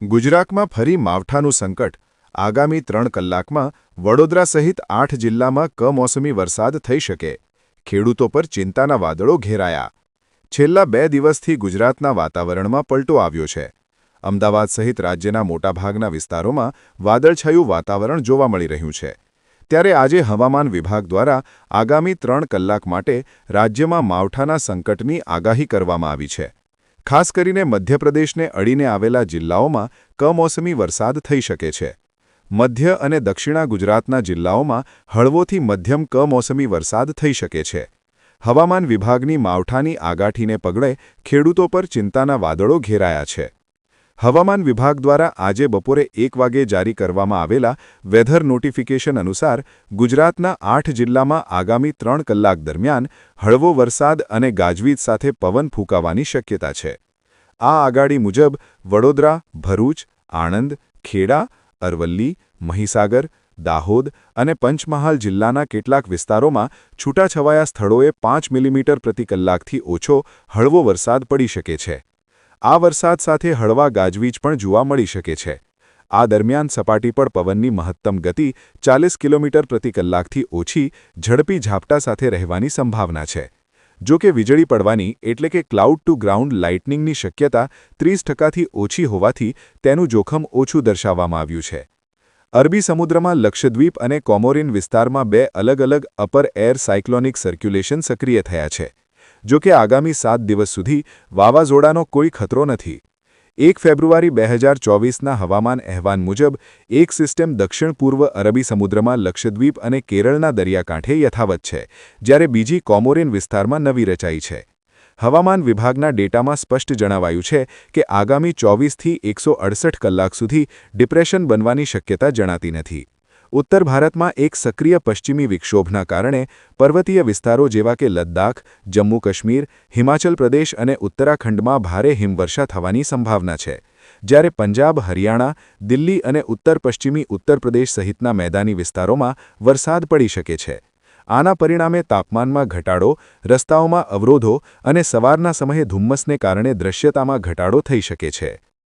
ગુજરાતમાં ફરી માવઠાનું સંકટ. આગામી ત્રણ કલાકમાં વડોદરા સહિત આઠ જિલ્લામાં કમોસમી વરસાદ થઈ શકે. ખેડૂતો પર ચિંતાના વાદળો ઘેરાયા. છેલ્લા બે દિવસથી ગુજરાતના વાતાવરણમાં પલટો આવ્યો છે. અમદાવાદ સહિત રાજ્યના મોટાભાગના વિસ્તારોમાં વાદળછાયું વાતાવરણ જોવા મળી રહ્યું છે. ત્યારે આજે હવામાન વિભાગ દ્વારા આગામી ત્રણ કલાક માટે રાજ્યમાં માવઠાના સંકટની આગાહી કરવામાં આવી છે. ખાસ કરીને મધ્યપ્રદેશને અડીને આવેલા જિલ્લાઓમાં કમોસમી વરસાદ થઈ શકે છે. મધ્ય અને દક્ષિણા ગુજરાતના જિલ્લાઓમાં હળવોથી મધ્યમ કમોસમી વરસાદ થઈ શકે છે. હવામાન વિભાગની માવઠાની આગાઠીને પગલે ખેડૂતો પર ચિંતાના વાદળો ઘેરાયા છે. હવામાન વિભાગ દ્વારા આજે બપોરે એક વાગે જારી કરવામાં આવેલા વેધર નોટિફિકેશન અનુસાર ગુજરાતના આઠ જિલ્લામાં આગામી ત્રણ કલાક દરમિયાન હળવો વરસાદ અને ગાજવીજ સાથે પવન ફૂંકાવાની શક્યતા છે. આ આગાડી મુજબ વડોદરા, ભરૂચ, આણંદ, ખેડા, અરવલ્લી, મહીસાગર, દાહોદ અને પંચમહાલ જિલ્લાના કેટલાક વિસ્તારોમાં છૂટાછવાયા સ્થળોએ પાંચ મિલીમીટર પ્રતિ કલાકથી ઓછો હળવો વરસાદ પડી શકે છે. આ વરસાદ સાથે હળવા ગાજવીજ પણ જોવા મળી શકે છે. આ દરમિયાન સપાટી પર પવનની મહત્તમ ગતિ ચાલીસ કિલોમીટર પ્રતિ કલાકથી ઓછી ઝડપી ઝાપટા સાથે રહેવાની સંભાવના છે. જો કે વીજળી પડવાની એટલે કે ક્લાઉડ ટુ ગ્રાઉન્ડ લાઇટનિંગની શક્યતા ત્રીસ ટકાથી ઓછી હોવાથી તેનું જોખમ ઓછું દર્શાવવામાં આવ્યું છે. અરબી સમુદ્રમાં લક્ષદ્વીપ અને કોમોરિન વિસ્તારમાં બે અલગ અલગ અપર એર સાયક્લોનિક સર્ક્યુલેશન સક્રિય થયા છે. જો કે આગામી સાત દિવસ સુધી વાવાઝોડાનો કોઈ ખતરો નથી. એક ફેબ્રુઆરી બે હજાર ચોવીસના હવામાન અહેવાન મુજબ, એક સિસ્ટમ દક્ષિણ પૂર્વ અરબી સમુદ્રમાં લક્ષદ્વીપ અને કેરળના દરિયાકાંઠે યથાવત છે, જ્યારે બીજી કોમોરિન વિસ્તારમાં નવી રચાઈ છે. હવામાન વિભાગના ડેટામાં સ્પષ્ટ જણાવાયું છે કે આગામી ચોવીસથી એકસો કલાક સુધી ડિપ્રેશન બનવાની શક્યતા જણાતી નથી. ઉત્તર ભારતમાં એક સક્રિય પશ્ચિમી વિક્ષોભના કારણે પર્વતીય વિસ્તારો જેવા કે લદ્દાખ, જમ્મુ કાશ્મીર, હિમાચલ પ્રદેશ અને ઉત્તરાખંડમાં ભારે હિમવર્ષા થવાની સંભાવના છે. જ્યારે પંજાબ, હરિયાણા, દિલ્હી અને ઉત્તર પશ્ચિમી ઉત્તર પ્રદેશ સહિતના મેદાની વિસ્તારોમાં વરસાદ પડી શકે છે. આના પરિણામે તાપમાનમાં ઘટાડો, રસ્તાઓમાં અવરોધો અને સવારના સમયે ધુમ્મસને કારણે દૃશ્યતામાં ઘટાડો થઈ શકે છે.